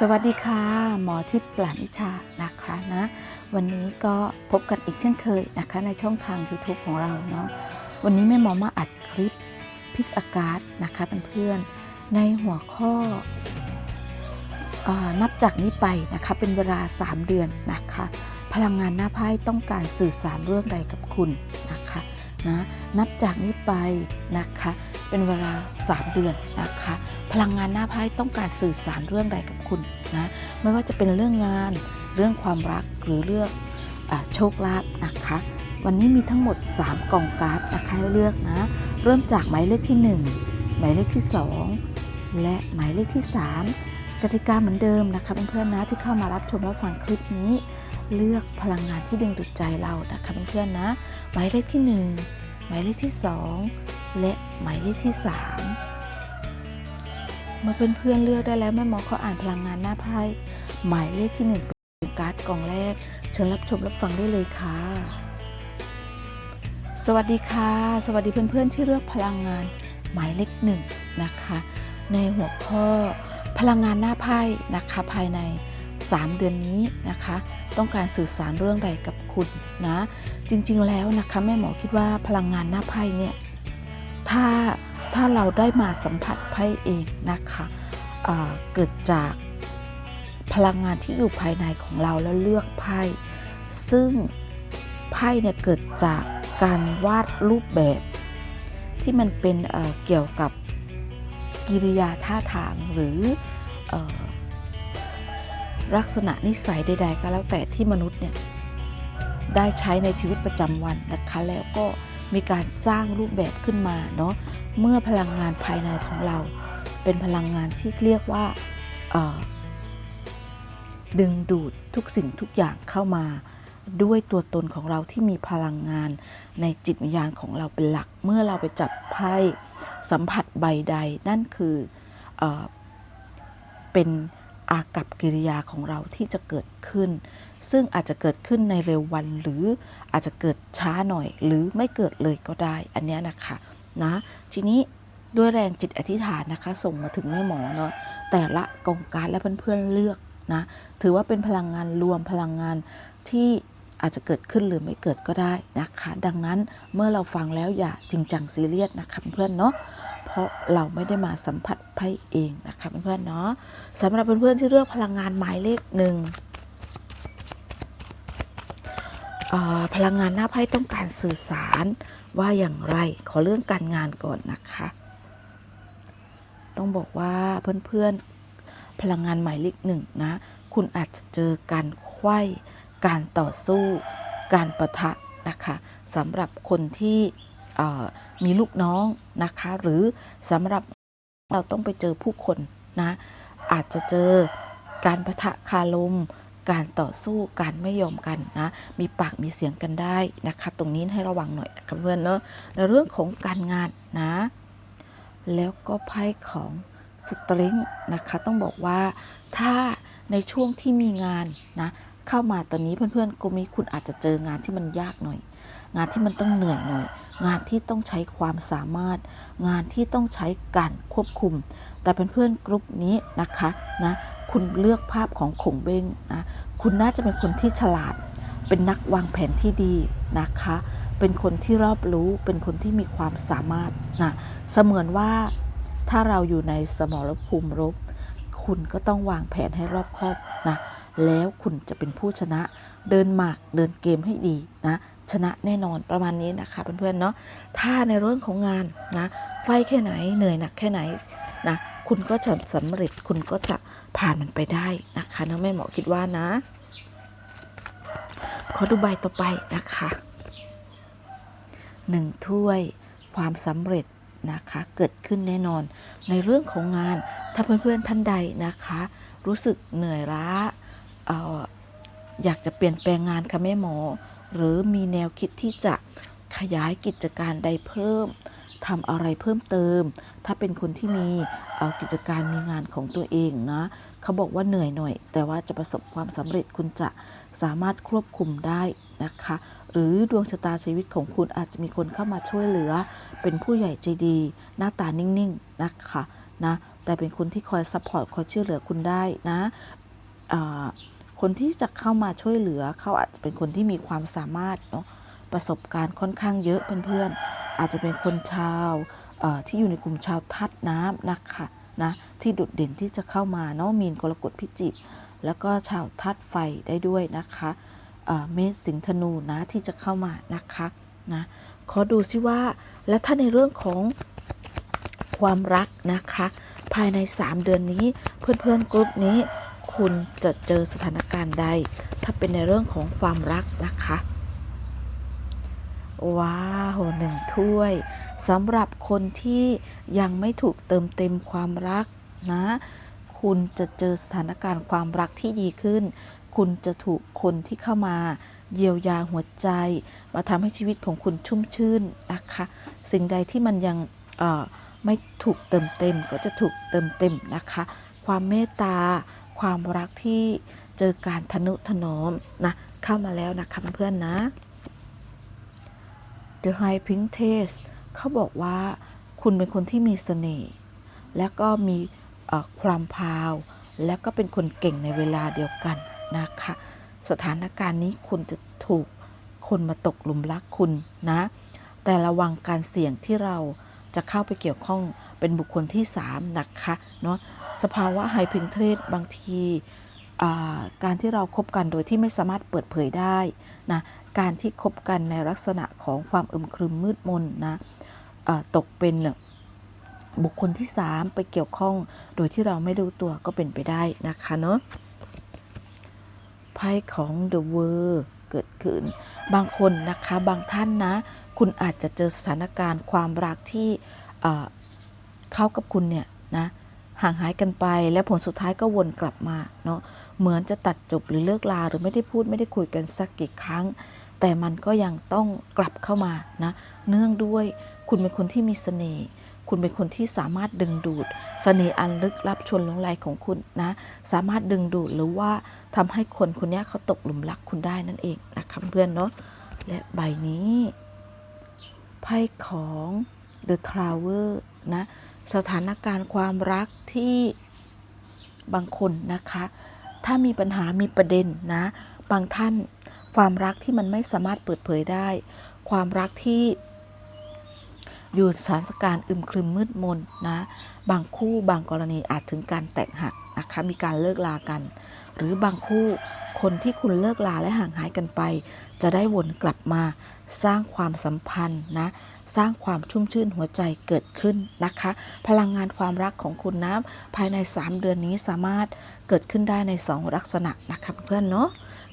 สวัสดีค่ะ หมอทิพย์ปราณิชานะคะนะ วันนี้ก็พบกันอีกเช่นเคยนะคะ ในช่องทาง YouTube ของเราเนาะวันนี้แม่หมอมาอัดคลิปพิกอากาศนะคะเพื่อนๆในหัวข้ออนับจากนี้ไปนะคะเป็นเวลา 3 เดือนนะคะ พลังงานหน้าไพ่ต้องการสื่อสารเรื่องใดกับคุณนะคะนะนับจากนี้ไปนะคะ เป็นเวลา 3 เดือนนะคะ พลังงานหน้าไพ่ต้องการสื่อสารเรื่องใดกับคุณนะไม่ว่าจะเป็นเรื่องงานเรื่องความรักหรือเรื่องอโชคลาภนะคะ วันนี้มีทั้งหมด 3กล่องการ์ดนะคะให้เลือกนะ เริ่มจากหมายเลขที่ 1 หมายเลขที่ 2 และหมายเลขที่ 3กติกาเหมือนเดิมนะคะเพื่อนๆนะที่เข้ามารับชมรับฟังคลิปนี้ เลือกพลังงานที่ดึงดูดใจเรานะคะเพื่อนๆนะ หมายเลขที่ 1 หมายเลขที่ 2 และหมายเลขที่ 3 เมื่อเพื่อนๆเลือกได้แล้วแม่หมอเขออ่านพลังงานหน้าไพ่หมายเลขที่ 1เป็นการ์ดกล่องแรก เชิญรับชมรับฟังได้เลยค่ะ สวัสดีค่ะ สวัสดีเพื่อนๆที่เลือกพลังงานหมายเลขหนึ่งนะคะ ในหัวข้อพลังงานหน้าไพ่นะคะภายใน 3 เดือนนี้นะคะ ต้องการสื่อสารเรื่องใดกับคุณนะ จริงๆแล้วนะคะแม่หมอคิดว่าพลังงานหน้าไพ่เนี่ยถ้าถ้าเราได้มาสัมผัสไพ่เองนะคะอ่าเกิดจากพลังงานที่อยู่ภายในของเราแล้วเลือกไพ่ ซึ่งไพ่เนี่ยเกิดจากการวาดรูปแบบ ที่มันเป็นเเกี่ยวกับกิริยาท่าทางหรืออ ลักษณะนิสัยใด ๆ ก็แล้วแต่ที่มนุษย์เนี่ยได้ใช้ในชีวิตประจำวันนะคะแล้วก็มีการสร้างรูปแบบขึ้นมาเนาะเมื่อพลังงานภายในของเรา เป็นพลังงานที่เรียกว่าดึงดูดทุกสิ่งทุกอย่างเข้ามาด้วยตัวตนของเราที่มีพลังงานในจิตวิญญาณของเราเป็นหลัก เมื่อเราไปจับไพ่สัมผัสใบใด นั่นคือเอเป็น อากับกิริยาของเราที่จะเกิดขึ้น ซึ่งอาจจะเกิดขึ้นในเร็ววันหรืออาจจะเกิดช้าหน่อย หรือไม่เกิดเลยก็ได้ อันนี้นะคะนะทีนี้ด้วยแรงจิตอธิษฐานนะคะ ส่งมาถึงแม่หมอเนาะแต่ละกองการและเพื่อนๆเลือกนะถือว่าเป็นพลังงานรวมพลังงานที่อาจจะเกิดขึ้นหรือไม่เกิดก็ได้นะคะ ดังนั้นเมื่อเราฟังแล้วอย่าจริงจังซีเรียสนะคะเพื่อนเนาะเพราะเราไม่ได้มาสัมผัส ไพ่เองนะคะเพื่อนๆเนาะสำหรับเพื่อนๆที่เลือกพลังงานหมายเลขหนึ่งพลังงานหน้าไพ่ต้องการสื่อสารว่าอย่างไรขอเรื่องการงานก่อนนะคะ ต้องบอกว่าเพื่อนๆพลังงานหมายเลขหนึ่งนะ คุณอาจจะเจอการไขว้การต่อสู้ การประทะนะคะสำหรับคนที่มีลูกน้องนะคะ หรือสำหรับ เราต้องไปเจอผู้คนนะอาจจะเจอการประทะคารมการต่อสู้การไม่ยอมกันนะมีปากมีเสียงกันได้นะคะ ตรงนี้ให้ระวังหน่อยนะคะเพื่อนเนอะในเรื่องของการงานนะ แล้วก็ไพ่ของสตริงนะคะต้องบอกว่าถ้าในช่วงที่มีงานนะเข้ามาตอนนี้เพื่อนๆก็มีคุณอาจจะเจองานที่มันยากหน่อย งานที่มันต้องเหนื่อยหน่อย งานที่ต้องใช้ความสามารถ งานที่ต้องใช้การควบคุม แต่เเพื่อนๆกลุ่มนี้นะคะนะคุณเลือกภาพของขงเบ้งนะคุณน่าจะเป็นคนที่ฉลาด เป็นนักวางแผนที่ดีนะคะ เป็นคนที่รอบรู้เป็นคนที่มีความสามารถนะเสมือนว่าถ้าเราอยู่ในสมรภูมิรบ คุณก็ต้องวางแผนให้รอบคอบนะแล้วคุณจะเป็นผู้ชนะ เดินหมากเดินเกมให้ดีนะชนะแน่นอนประมาณนี้นะคะเพื่อนๆเนาะถ้าในเรื่องของงานนะไฟแค่ไหนเหนื่อยหนักแค่ไหนนะคุณก็จะสำเร็จคุณก็จะผ่านมันไปได้นะคะน้องแม่หมอคิดว่านะ ขอดูใบต่อไปนะคะหนึ่งถ้วยความสำเร็จนะคะเกิดขึ้นแน่นอน ในเรื่องของงานถ้าเพื่อนๆท่านใดนะคะ รู้สึกเหนื่อยล้าเอยากจะเปลี่ยนแปลงงานค่ะแม่หมอ หรือมีแนวคิดที่จะขยายกิจการใดเพิ่มทำอะไรเพิ่มเติม ถ้าเป็นคนที่มีเอ่อกิจการมีงานของตัวเองนะ เขาบอกว่าเหนื่อยหน่อย แต่ว่าจะประสบความสำเร็จคุณจะสามารถควบคุมได้นะคะ หรือดวงชะตาชีวิตของคุณอาจจะมีคนเข้ามาช่วยเหลือ เป็นผู้ใหญ่ใจดี หน้าตานิ่งๆนะคะนะ แต่เป็นคนที่คอยซัพพอร์ตคอยช่วยเหลือคุณได้นะอ่า คนที่จะเข้ามาช่วยเหลือเขาอาจจะเป็นคนที่มีความสามารถเนาะประสบการณ์ค่อนข้างเยอะเพื่อนๆอาจจะเป็นคนชาวที่อยู่ในกลุ่มชาวทัดน้ำนะคะนะที่โดดเด่นที่จะเข้ามาเนาะมีนกรกฎพิจิกแล้วก็ชาวทัดไฟได้ด้วยนะคะเมษสิงธนูนะที่จะเข้ามานะคะนะขอดูซิว่าแล้วถ้าในเรื่องของความรักนะคะ ภายใน 3 เดือนนี้เพื่อนๆกลุ่มนี้ คุณจะเจอสถานการณ์ใด ถ้าเป็นในเรื่องของความรักนะคะ ว้าวหนึ่งถ้วยสำหรับคนที่ยังไม่ถูกเติมเต็มความรักนะ คุณจะเจอสถานการณ์ความรักที่ดีขึ้น คุณจะถูกคนที่เข้ามาเยียวยาหัวใจ มาทำให้ชีวิตของคุณชุ่มชื่นนะคะ สิ่งใดที่มันยังไม่ถูกเติมเต็มก็จะถูกเติมเต็มนะคะ ความเมตตา ความรักที่เจอการทนุถนอมนะเข้ามาแล้วนะคะเพื่อนๆนะ The High Pink Taste เขาบอกว่าคุณเป็นคนที่มีเสน่ห์และก็มีความพาว และก็เป็นคนเก่งในเวลาเดียวกันนะคะ สถานการณ์นี้คุณจะถูกคนมาตกหลุมรักคุณนะ แต่ระวังการเสี่ยงที่เราจะเข้าไปเกี่ยวข้องเป็นบุคคลที่ 3 นะคะเนาะ สภาวะไฮพิงเทรดบางทีการที่เราครบกันโดยที่ไม่สามารถเปิดเผยได้นะการที่คบกันในลักษณะของความอึมครึมมืดมนนะตกเป็นบุคคลที่ 3 ไปเกี่ยวข้องโดยที่เราไม่รู้ตัวก็เป็นไปได้นะคะเนาะไพ่ของ The World เกิดขึ้น บางคนนะคะบางท่านนะ คุณอาจจะเจอสถานการณ์ความรักที่เอ่อเขากับคุณเนี่ยนะ ห่างหายกันไป และผลสุดท้ายก็วนกลับมาเนาะเหมือนจะตัดจบหรือเลิกลาหรือไม่ได้พูดไม่ได้คุยกันสักกี่ครั้ง แต่มันก็ยังต้องกลับเข้ามานะเนื่องด้วยคุณเป็นคนที่มีเสน่ห์คุณเป็นคนที่สามารถดึงดูดเสน่ห์อันลึกลับชนลงไหลของคุณนะ สามารถดึงดูดหรือว่าทำให้คนคนนี้เขาตกหลุมรักคุณได้นั่นเองนะคะเพื่อนเนาะและใบนี้ไพ่ของ The Traveler นะ สถานการณ์ความรักที่บางคนนะคะ ถ้ามีปัญหามีประเด็นนะ บางท่านความรักที่มันไม่สามารถเปิดเผยได้ ความรักที่อยู่สถานการณ์อึมครึมมืดมนนะ บางคู่บางกรณีอาจถึงการแตกหักนะคะ มีการเลิกลากัน หรือบางคู่คนที่คุณเลิกลาและห่างหายกันไป จะได้วนกลับมาสร้างความสัมพันธ์นะ สร้างความชุ่มชื่นหัวใจเกิดขึ้นนะคะ พลังงานความรักของคุณนะภายใน 3 เดือนนี้สามารถเกิดขึ้นได้ใน 2 ลักษณะนะคะเพื่อนเนาะ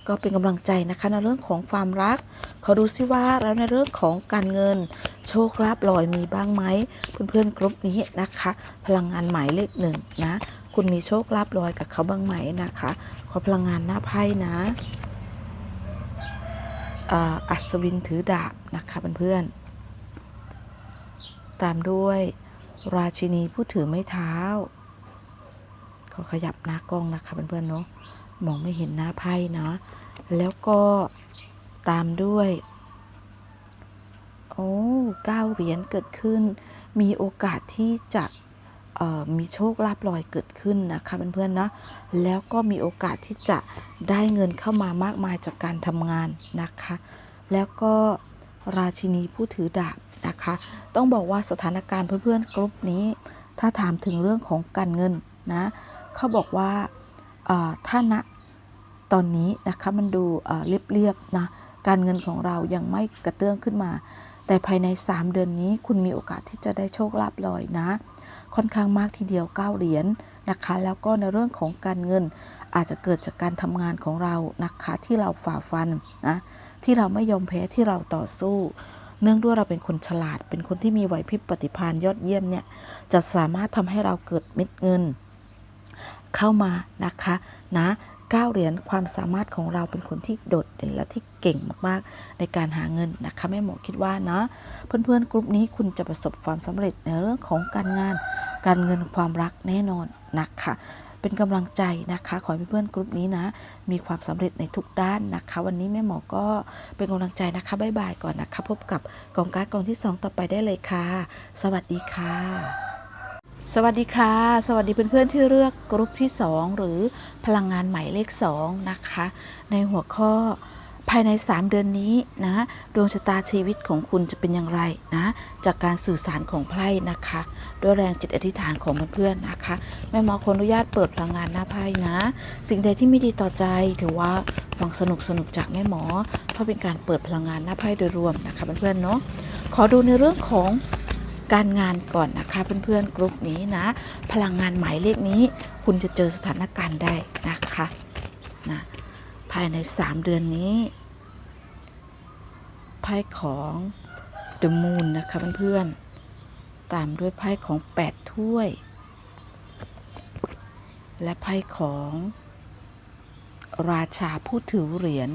ก็เป็นกำลังใจนะคะในเรื่องของความรัก ขอดูซิว่าแล้วในเรื่องของการเงิน โชคลาภลอยมีบ้างไหมเพื่อนๆกรุ๊ปนี้นะคะ พลังงานหมายเลขหนึ่งนะ คุณมีโชคลาภลอยกับเขาบ้างไหมนะคะ ขอพลังงานหน้าไพ่นะอัศวินถือดาบนะคะเพื่อนๆตามด้วยราชินีผู้ถือไม้เท้า ขอขยับหน้ากล้องนะคะเพื่อนๆเนาะมองไม่เห็นหน้าไพ่นะ แล้วก็ตามด้วย โอ้เก้าเหรียญเกิดขึ้น มีโอกาสที่จะ มีโชคลาภลอยเกิดขึ้นนะคะเพื่อนๆนะแล้วก็มีโอกาสที่จะได้เงินเข้ามามากมายจากการทำงานนะคะ แล้วก็ราชินีผู้ถือดาบนะคะ ต้องบอกว่าสถานการณ์เพื่อนๆกลุ่มนี้ ถ้าถามถึงเรื่องของการเงินนะเขาบอกว่าถ้าณตอนนี้นะคะมันดูเอ่อเรียบๆนะการเงินของเรายังไม่กระเตื้องขึ้นมา แต่ภายใน 3 เดือนนี้คุณมีโอกาสที่จะได้โชคลาภลอยนะ ค่อนข้างมากทีเดียว 9 เหรียญนะคะ แล้วก็ในเรื่องของการเงินอาจจะเกิดจากการทำงานของเรานะคะที่เราฝ่าฟันนะที่เราไม่ยอมแพ้ที่เราต่อสู้ เนื่องด้วยเราเป็นคนฉลาด เป็นคนที่มีไหวพริบปฏิภาณยอดเยี่ยมเนี่ยจะสามารถทำให้เราเกิดเม็ดเงิน เข้ามานะคะนะ ก้าเหรียญความสามารถของเราเป็นคนที่โดดเด่นและที่เก่งมากๆ ในการหาเงินนะคะแม่หมอคิดว่านะ เพื่อนๆกลุ่มนี้คุณจะประสบความสำเร็จในเรื่องของการงาน การเงินความรักแน่นอนนะคะเป็นกำลังใจนะคะขอให้เพื่อนๆกลุ่มนี้นะ มีความสำเร็จในทุกด้านนะคะ วันนี้แม่หมอก็เป็นกำลังใจนะคะบ๊ายบายก่อนนะคะ พบกับกองการ์ดกองที่ 2 ต่อไปได้เลยค่ะ สวัสดีค่ะ สวัสดีค่ะ สวัสดีเพื่อนๆที่เลือกกรุ๊ปที่ 2 หรือพลังงานหมายเลข 2 นะคะ ในหัวข้อภายใน 3 เดือนนี้นะดวงชะตาชีวิตของคุณจะเป็นอย่างไรนะ จากการสื่อสารของไพ่นะคะ ด้วยแรงจิตอธิษฐานของเพื่อนๆนะคะ แม่หมอขออนุญาตเปิดพลังงานหน้าไพ่นะ สิ่งใดที่ไม่ดีต่อใจถือว่าฟังสนุกสนุกจากแม่หมอเพราะเป็นการเปิดพลังงานหน้าไพ่โดยรวมนะคะเพื่อนๆเนาะขอดูในเรื่องของ การงานก่อนนะคะ เพื่อนๆกลุ่มนี้นะ พลังงานหมายเลขนี้ คุณจะเจอสถานการณ์ได้นะคะนะภายใน 3 เดือนนี้ไพ่ของ The Moon นะคะเพื่อนๆตามด้วยไพ่ของ 8 ถ้วย และไพ่ของราชาผู้ถือเหรียญ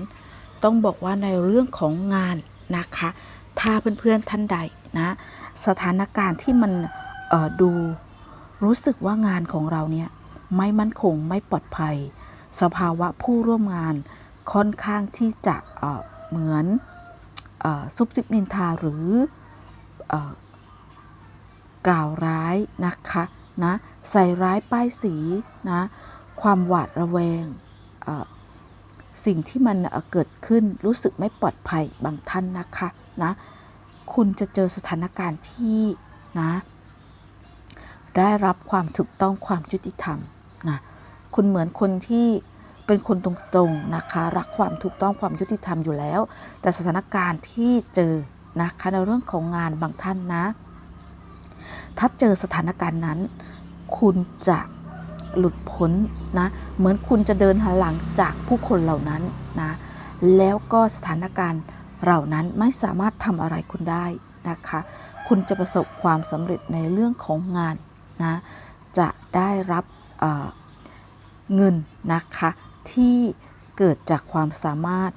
ต้องบอกว่าในเรื่องของงานนะคะ ถ้าเพื่อนๆท่านใด นะสถานการณ์ที่มันดูรู้สึกว่างานของเราเนี่ยไม่มั่นคงไม่ปลอดภัย สภาวะผู้ร่วมงานค่อนข้างที่จะเเหมือนซุบซิบนินทาหรืออกล่าวร้ายนะคะนะใส่ร้ายป้ายสีนะความหวาดระแวงสิ่งที่มันเเกิดขึ้นรู้สึกไม่ปลอดภัยบางท่านนะคะนะ คุณจะเจอสถานการณ์ที่นะ ได้รับความถูกต้องความยุติธรรมนะคุณเหมือนคนที่เป็นคนตรงๆนะคะรักความถูกต้องความยุติธรรมอยู่แล้ว แต่สถานการณ์ที่เจอนะคะในเรื่องของงานบางท่านนะ ถ้าเจอสถานการณ์นั้น คุณจะหลุดพ้นนะเหมือนคุณจะเดินหันหลังจากผู้คนเหล่านั้นนะแล้วก็สถานการณ์ เหล่านั้นไม่สามารถทำอะไรคุณได้นะคะ คุณจะประสบความสำเร็จในเรื่องของงานนะ จะได้รับเเงินนะคะที่เกิดจากความสามารถ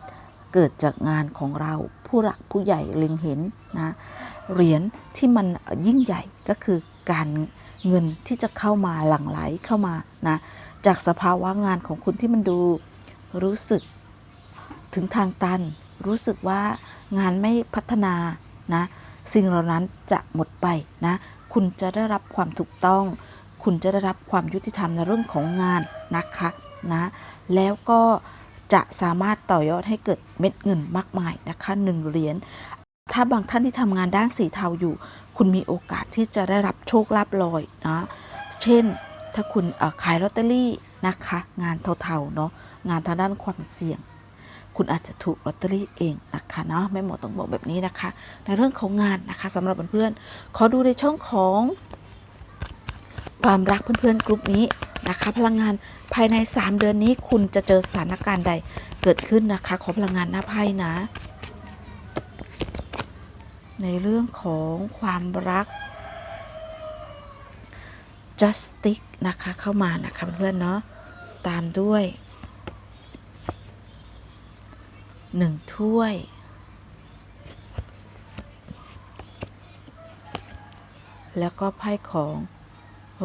เกิดจากงานของเราผู้หลักผู้ใหญ่เล็งเห็นนะเหรียญที่มันยิ่งใหญ่ก็คือการเงินที่จะเข้ามาหลั่งไหลเข้ามานะจากสภาวะงานของคุณที่มันดูรู้สึกถึงทางตัน รู้สึกว่างานไม่พัฒนานะสิ่งเหล่านั้นจะหมดไปนะคุณจะได้รับความถูกต้อง คุณจะได้รับความยุติธรรมในเรื่องของงานนะคะนะแล้วก็จะสามารถต่อยอดให้เกิดเม็ดเงินมากมายนะคะหนึ่งเหรียญถ้าบางท่านที่ทำงานด้านสีเทาอยู่ คุณมีโอกาสที่จะได้รับโชคลาภลอยนะเช่นถ้าคุณขายลอตเตอรี่นะคะ งานเทาๆเนาะงานทางด้านความเสี่ยง คุณอาจจะถูกลอตเตอรี่เองนะคะเนาะแม่หมอต้องบอกแบบนี้นะคะ ในเรื่องของงานนะคะสำหรับเพื่อนๆขอดูในช่องของ ความรักเพื่อนๆกลุ่มนี้นะคะพลังงานภายใน 3 เดือนนี้คุณจะเจอสถานการณ์ใดเกิดขึ้นนะคะ ขอพลังงานหน้าไพ่นะ ในเรื่องของความรัก justice นะคะเข้ามานะคะเพื่อนๆเนาะตามด้วย หนึ่งถ้วย แล้วก็ไพ่ของ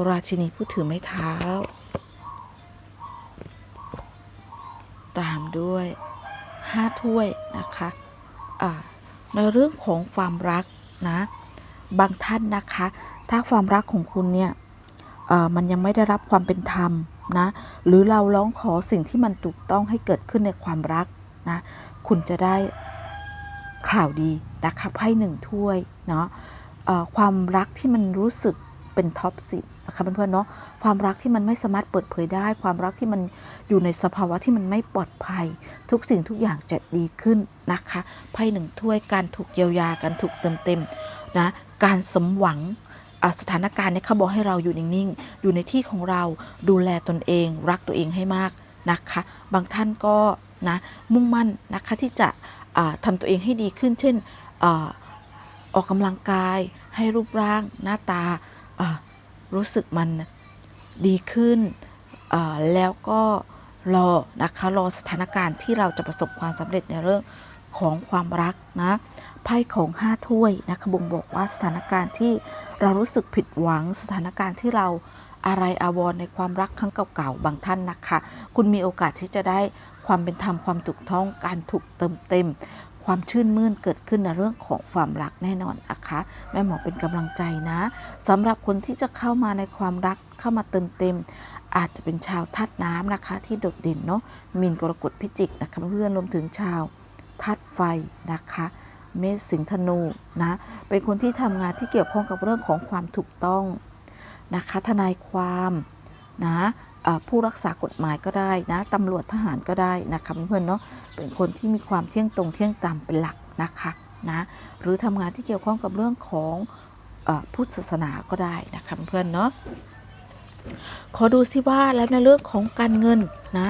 ราชินีผู้ถือไม้เท้า ตามด้วยห้าถ้วยนะคะอ่าในเรื่องของความรักนะ บางท่านนะคะ ถ้าความรักของคุณเนี่ยมันยังไม่ได้รับความเป็นธรรมนะ หรือเราร้องขอสิ่งที่มันถูกต้องให้เกิดขึ้นในความรัก นะคุณจะได้ข่าวดีนะคะไพ่หนึ่งถ้วยเนาะความรักที่มันรู้สึกเป็นท็อปสินะคะเพื่อนๆเนาะความรักที่มันไม่สามารถเปิดเผยได้ ความรักที่มันอยู่ในสภาวะที่มันไม่ปลอดภัย ทุกสิ่งทุกอย่างจะดีขึ้นนะคะไพ่หนึ่งถ้วยการถูกเยียวยาการถูกเติมเต็มนะการสมหวังสถานการณ์เนี่ยเขาบอกให้เราอยู่นิ่งๆ อยู่ในที่ของเราดูแลตนเอง รักตัวเองให้มากนะคะ บางท่านก็ นะมุ่งมั่นนะคะที่จะอ่าทำตัวเองให้ดีขึ้น เช่นอออกกำลังกายให้รูปร่างหน้าตารู้สึกมันดีขึ้นแล้วก็รอนะคะรอสถานการณ์ที่เราจะประสบความสำเร็จในเรื่องของความรักนะไพ่ของห้าถ้วยนะคะบ่งบอกว่าสถานการณ์ที่เรารู้สึกผิดหวังสถานการณ์ที่เราอะไรอาวรในความรักครั้งเก่าๆบางท่านนะคะ คุณมีโอกาสที่จะได้ ความเป็นธรรมความถูกต้องการถูกเติมเต็ม ความชื่นมื่นเกิดขึ้นในเรื่องของความรักแน่นอนนะคะแม่หมอเป็นกำลังใจนะสำหรับคนที่จะเข้ามาในความรักเข้ามาเติมเต็ม อาจจะเป็นชาวธาตุน้ำนะคะ ที่โดดเด่นเนาะมีนกรกฎพิจิกนะคะเพื่อนรวมถึงชาวธาตุไฟนะคะเมษสิงธนูนะ เป็นคนที่ทำงานที่เกี่ยวข้องกับเรื่องของความถูกต้องนะคะ ทนายความนะ ผู้รักษากฎหมายก็ได้นะตำรวจทหารก็ได้นะคะเพื่อนๆเนาะเป็นคนที่มีความเที่ยงตรงเที่ยงตามเป็นหลักนะคะนะหรือทำงานที่เกี่ยวข้องกับเรื่องของอพุทธศาสนาก็ได้นะคะเพื่อนๆเนาะขอดูซิว่าแล้วในเรื่องของการเงินนะ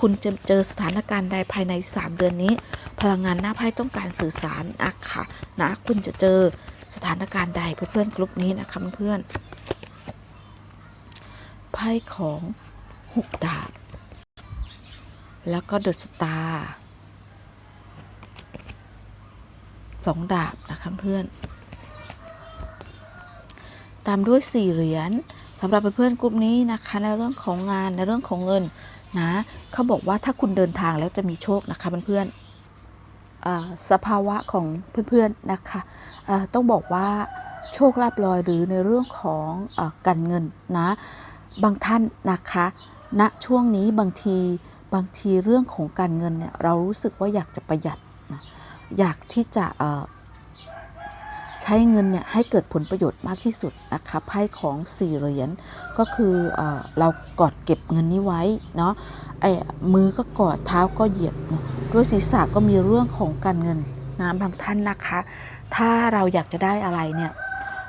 คุณจะเจอสถานการณ์ใดภายใน 3 เดือนนี้ พลังงานหน้าไพ่ต้องการสื่อสารนะค่ะ นะคุณจะเจอสถานการณ์ใดเพื่อนๆกลุ่มนี้นะคะเพื่อนๆไพ่ของ หกดาบ แล้วก็เดอะสตาร์สองดาบนะคะเพื่อน ตามด้วยสี่เหรียญสำหรับเพื่อนๆกลุ่มนี้นะคะ ในเรื่องของงานในเรื่องของเงินนะเขาบอกว่าถ้าคุณเดินทางแล้วจะมีโชคนะคะเพื่อนๆสภาวะของเพื่อนๆนะคะต้องบอกว่าโชคลาภลอยหรือในเรื่องของอการเงินนะบางท่านนะคะ ณช่วงนี้บางทีบางทีเรื่องของการเงินเนี่ยเรารู้สึกว่าอยากจะประหยัดนะอยากที่จะใช้เงินเนี่ยให้เกิดผลประโยชน์มากที่สุดนะคะไพ่ของสี่เหรียญก็คือเอเรากอดเก็บเงินนี้ไว้เนาะไอ้มือก็กอดเท้าก็เหยียบเนะด้วยศีรษะก็มีเรื่องของการเงินนะบางท่านนะคะ ถ้าเราอยากจะได้อะไรเนี่ย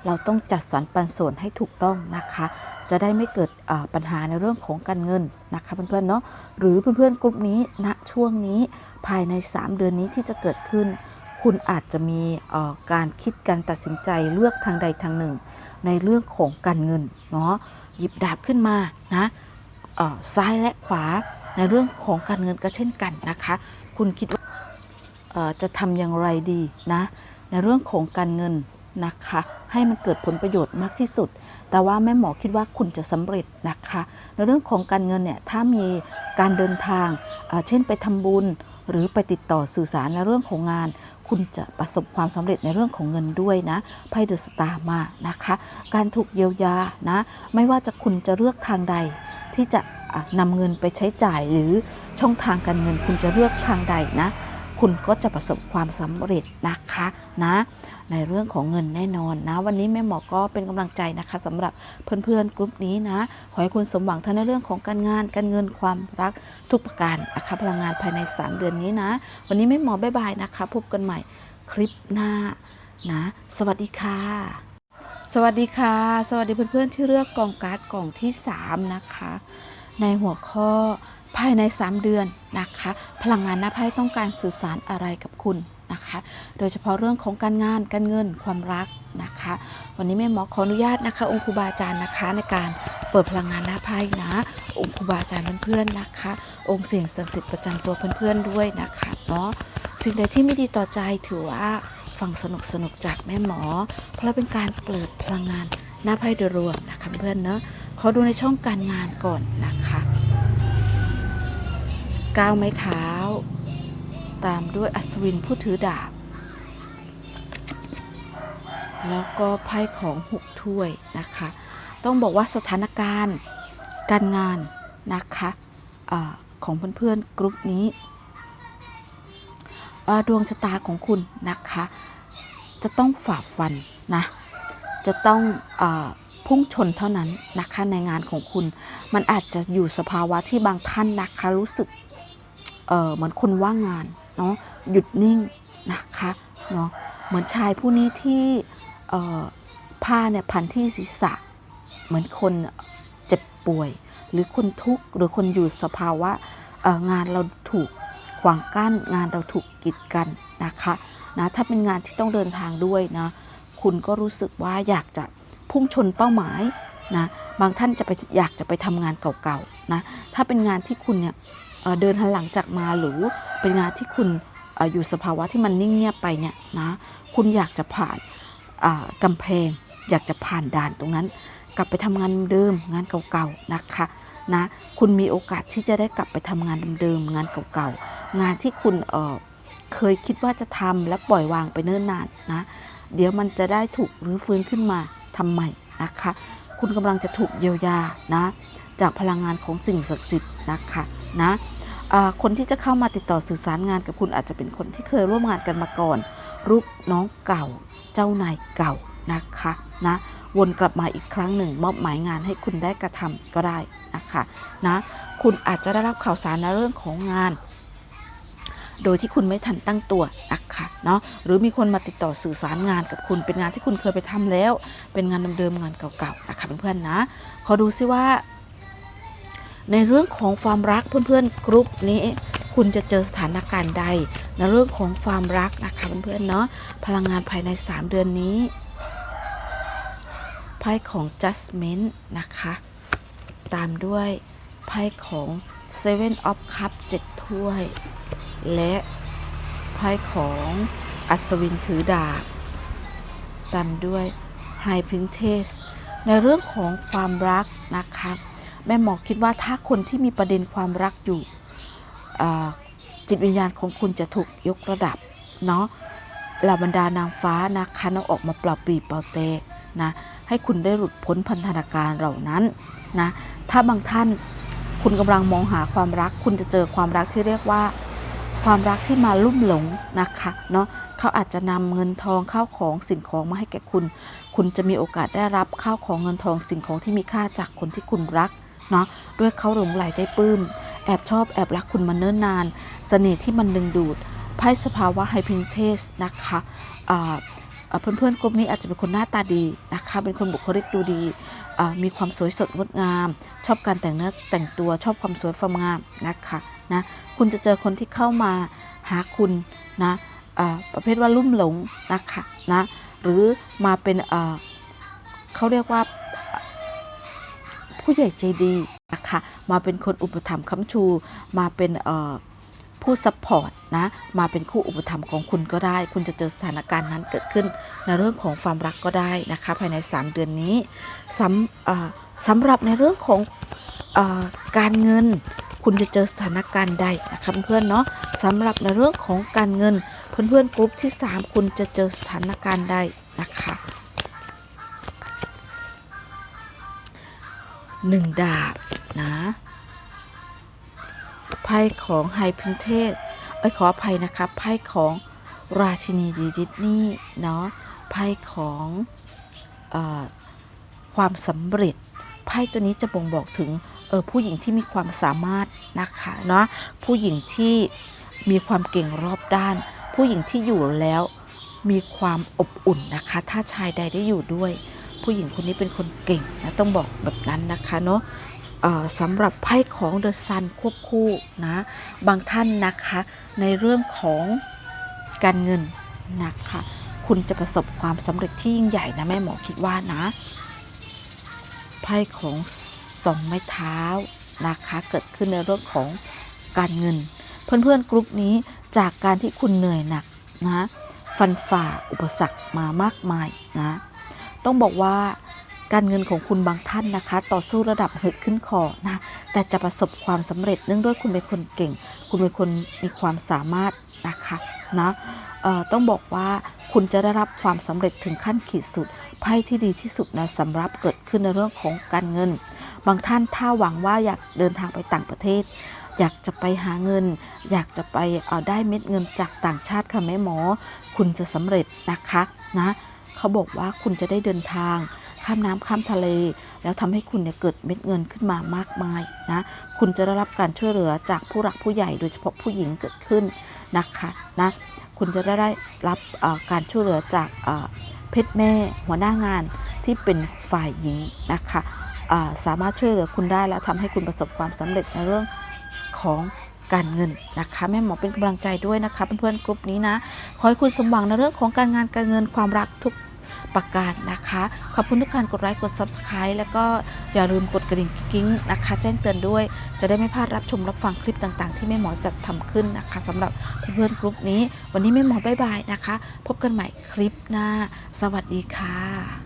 เราต้องจัดสรรปันส่วนให้ถูกต้องนะคะ จะได้ไม่เกิดปัญหาในเรื่องของการเงินนะคะเพื่อนๆเนาะหรือเพื่อนๆกลุ่มนี้ณช่วงนี้ภายใน 3 เดือนนี้ที่จะเกิดขึ้น คุณอาจจะมีการคิดการตัดสินใจเลือกทางใดทางหนึ่ง ในเรื่องของการเงินเนาะหยิบดาบขึ้นมานะซ้ายและขวาในเรื่องของการเงินก็เช่นกันนะคะ คุณคิดว่าจะทำอย่างไรดีนะในเรื่องของการเงิน นะคะ ให้มันเกิดผลประโยชน์มากที่สุด แต่ว่าแม่หมอคิดว่าคุณจะสำเร็จนะคะ ในเรื่องของการเงินเนี่ยถ้ามีการเดินทาง เช่นไปทำบุญหรือไปติดต่อสื่อสารในเรื่องของงาน คุณจะประสบความสำเร็จในเรื่องของเงินด้วยนะไพ่เดอะสตาร์มานะคะ การถูกเยียวยานะไม่ว่าจะคุณจะเลือกทางใดที่จะอะนำเงินไปใช้จ่ายหรือช่องทางการเงิน คุณจะเลือกทางใดนะ คุณก็จะประสบความสำเร็จนะคะนะ ในเรื่องของเงินแน่นอนนะ วันนี้แม่หมอก็เป็นกำลังใจนะคะสำหรับเพื่อนๆกลุ่มนี้นะ ขอให้คุณสมหวังทั้งในเรื่องของการงานการเงินความรักทุกประการนะคะพลังงานภายใน 3 เดือนนี้นะ วันนี้แม่หมอบ๊ายบายนะคะพบกันใหม่คลิปหน้านะ สวัสดีค่ะ สวัสดีค่ะ สวัสดีเพื่อนๆที่เลือกกล่องการ์ดกล่องที่ 3 นะคะ ในหัวข้อภายใน 3 เดือนนะคะ พลังงานหน้าไพ่ต้องการสื่อสารอะไรกับคุณ นะคะ โดยเฉพาะเรื่องของการงานการเงินความรักนะคะ วันนี้แม่หมอขออนุญาตนะคะ องค์ครูบาอาจารย์นะคะในการเปิดพลังงานหน้าไพ่นะ องค์ครูบาอาจารย์เพื่อนๆนะคะ องค์สิ่งศักดิ์สิทธิ์ประจำตัวเพื่อนๆด้วยนะคะเนาะสิ่งใดที่ไม่ดีต่อใจถือว่าฟังสนุกสนุกจากแม่หมอ เพราะเป็นการเปิดพลังงานหน้าไพ่โดยรวมนะคะเพื่อนเนาะขอดูในช่องการงานก่อนนะคะก้าวไม้เท้า ตามด้วยอัศวินผู้ถือดาบ แล้วก็ไพ่ของหกถ้วยนะคะ ต้องบอกว่าสถานการณ์การงานนะคะอของเพื่อนๆกรุ๊ปนี้ดวงชะตาของคุณนะคะ จะต้องฝ่าฟันนะ จะต้องอพุ่งชนเท่านั้นนะคะในงานของคุณ มันอาจจะอยู่สภาวะที่บางท่านนะคะรู้สึกเเหมือนคนว่างงาน เนาะหยุดนิ่งนะคะเนาะเหมือนชายผู้นี้ที่ผ้าเนี่ยพันที่ศีรษะ เหมือนคนเจ็บป่วย หรือคนทุกข์หรือคนอยู่สภาวะงานเราถูกขวางกั้น งานเราถูกกีดกันนะคะนะถ้าเป็นงานที่ต้องเดินทางด้วยนะคุณก็รู้สึกว่าอยากจะพุ่งชนเป้าหมายนะบางท่านจะไปอยากจะไปทำงานเก่าๆนะถ้าเป็นงานที่คุณเนี่ย เดินหันหลังจากมาหรือเป็นงานที่คุณออยู่สภาวะที่มันนิ่งเงียบไปเนี่ยนะคุณอยากจะผ่านกำแพง อยากจะผ่านด่านตรงนั้น กลับไปทำงานเดิมงานเก่าๆนะคะนะคุณมีโอกาสที่จะได้กลับไปทำงานเดิมๆงานเก่าๆงานที่คุณเเคยคิดว่าจะทำและปล่อยวางไปเนิ่นนานนะเดี๋ยวมันจะได้ถูกรื้อฟื้นขึ้นมาทำใหม่นะคะคุณกำลังจะถูกเยียวยานะจากพลังงานของสิ่งศักดิ์สิทธิ์นะคะนะ คนที่จะเข้ามาติดต่อสื่อสารงานกับคุณอาจจะเป็นคนที่เคยร่วมงานกันมาก่อนลูกน้องเก่า เจ้านายเก่านะคะนะวนกลับมาอีกครั้งหนึ่งมอบหมายงานให้คุณได้กระทำก็ได้นะคะนะคุณอาจจะได้รับข่าวสารในเรื่องของงาน โดยที่คุณไม่ทันตั้งตัวนะคะเนาะหรือมีคนมาติดต่อสื่อสารงานกับคุณเป็นงานที่คุณเคยไปทำแล้ว เป็นงานเดิมๆงานเก่าๆนะคะเพื่อนๆนะขอดูซิว่า ในเรื่องของความรักเพื่อนๆกรุ๊ปนี้ คุณจะเจอสถานการณ์ใด ในเรื่องของความรักนะคะเพื่อนๆเนาะพลังงานภายใน 3 เดือนนี้ไพ่ของ Judgment นะคะ ตามด้วยไพ่ของ Seven of Cups 7ถ้วย และไพ่ของอัศวินถือดาบ ตามด้วย High Princess ในเรื่องของความรักนะคะ แม่หมอคิดว่าถ้าคนที่มีประเด็นความรักอยู่จิตวิญญาณของคุณจะถูกยกระดับเนาะเหล่าบรรดานางฟ้านะคะน้องออกมาเปลอบปรีเปลาเตนะให้คุณได้หลุดพ้นพันธนาการเหล่านั้นนะถ้าบางท่านคุณกำลังมองหาความรัก คุณจะเจอความรักที่เรียกว่า ความรักที่มาลุ่มหลงนะคะเนาะเขาอาจจะนำเงินทองข้าวของสิ่งของมาให้แก่คุณ คุณจะมีโอกาสได้รับข้าวของเงินทองสิ่งของที่มีค่าจากคนที่คุณรัก เนาะด้วยเขาหลงไหลได้ปลื้ม แอบชอบแอบรักคุณมาเนิ่นนานเสน่ห์ที่มันดึงดูดไพ่สภาวะไฮพิงเทสนะคะเพื่อนๆกลุ่มนี้อาจจะเป็นคนหน้าตาดีนะคะ เป็นคนบุคลิกดูดี มีความสวยสดงดงาม ชอบการแต่งเนื้อแต่งตัวชอบความสวยความงามนะคะนะคุณจะเจอคนที่เข้ามาหาคุณนะประเภทว่าลุ่มหลงนะคะนะหรือมาเป็นเขาเรียกว่า ผู้ใหญ่ใจดีนะคะมาเป็นคนอุปถัมภ์ค้ำชู มาเป็นผู้ซัพพอร์ตนะมาเป็นคู่อุปถัมภ์ของคุณก็ได้ คุณจะเจอสถานการณ์นั้นเกิดขึ้น ในเรื่องของความรักก็ได้นะคะ ภายใน 3 เดือนนี้สำสำหรับในเรื่องของออการเงิน คุณจะเจอสถานการณ์ใดนะคะเพื่อนๆเนาะสำหรับในเรื่องของการเงินเพื่อนๆกลุ่มที่ 3 คุณจะเจอสถานการณ์ใดนะคะ หนึ่งดาบนะไพ่ของไฮพิงเทสเอ้ขออภัยนะคะไพ่ของราชินีดีดิสนีย์เนาะไพ่ของอความสำเร็จไพ่ตัวนี้จะบ่งบอกถึงเออผู้หญิงที่มีความสามารถนะคะเนาะผู้หญิงที่มีความเก่งรอบด้าน ผู้หญิงที่อยู่แล้วมีความอบอุ่นนะคะ ถ้าชายใดได้อยู่ด้วย ผู้หญิงคนนี้เป็นคนเก่งนะต้องบอกแบบนั้นนะคะเนาะสำหรับไพ่ของเดอะซันควบคู่นะบางท่านนะคะในเรื่องของการเงินนะคะคุณจะประสบความสำเร็จที่ยิ่งใหญ่นะแม่หมอคิดว่านะไพ่ของสองไม้เท้านะคะเกิดขึ้นในเรื่องของการเงิน เพื่อนๆกลุ่มนี้จากการที่คุณเหนื่อยหนักนะฟันฝ่าอุปสรรคมามากมายนะ ต้องบอกว่าการเงินของคุณบางท่านนะคะ ต่อสู้ระดับหึดขึ้นคอนะแต่จะประสบความสำเร็จเนื่องด้วยคุณเป็นคนเก่ง คุณเป็นคนมีความสามารถนะคะนะต้องบอกว่าคุณจะได้รับความสำเร็จถึงขั้นขีดสุดไพ่ที่ดีที่สุดนะสำหรับเกิดขึ้นในเรื่องของการเงิน บางท่านถ้าหวังว่าอยากเดินทางไปต่างประเทศ อยากจะไปหาเงิน อยากจะไปเอาได้เม็ดเงินจากต่างชาติค่ะแม่หมอ คุณจะสำเร็จนะคะนะ เขาบอกว่าคุณจะได้เดินทาง ข้ามน้ำข้ามทะเล แล้วทำให้คุณเนี่ยเกิดเม็ดเงินขึ้นมามากมายนะคุณจะได้รับการช่วยเหลือจากผู้หลักผู้ใหญ่โดยเฉพาะผู้หญิงเกิดขึ้นนะคะนะคุณจะได้รับการช่วยเหลือจากเอ่อเพชรแม่หัวหน้างานที่เป็นฝ่ายหญิงนะคะสามารถช่วยเหลือคุณได้แล้วทำให้คุณประสบความสำเร็จในเรื่องของการเงินนะคะแม่หมอเป็นกำลังใจด้วยนะคะเพื่อนๆกลุ่มนี้นะขอให้คุณสมหวังในเรื่องของการงานการเงินความรักทุก ประการนะคะ ขอบคุณทุกการกดไลค์กด Subscribe แล้วก็อย่าลืมกดกระดิ่งกิ๊งนะคะ แจ้งเตือนด้วย จะได้ไม่พลาดรับชมรับฟังคลิปต่างๆ ที่แม่หมอจัดทำขึ้นนะคะสำหรับเพื่อนๆกลุ่มนี้ วันนี้แม่หมอบายบายนะคะ พบกันใหม่คลิปหน้า สวัสดีค่ะ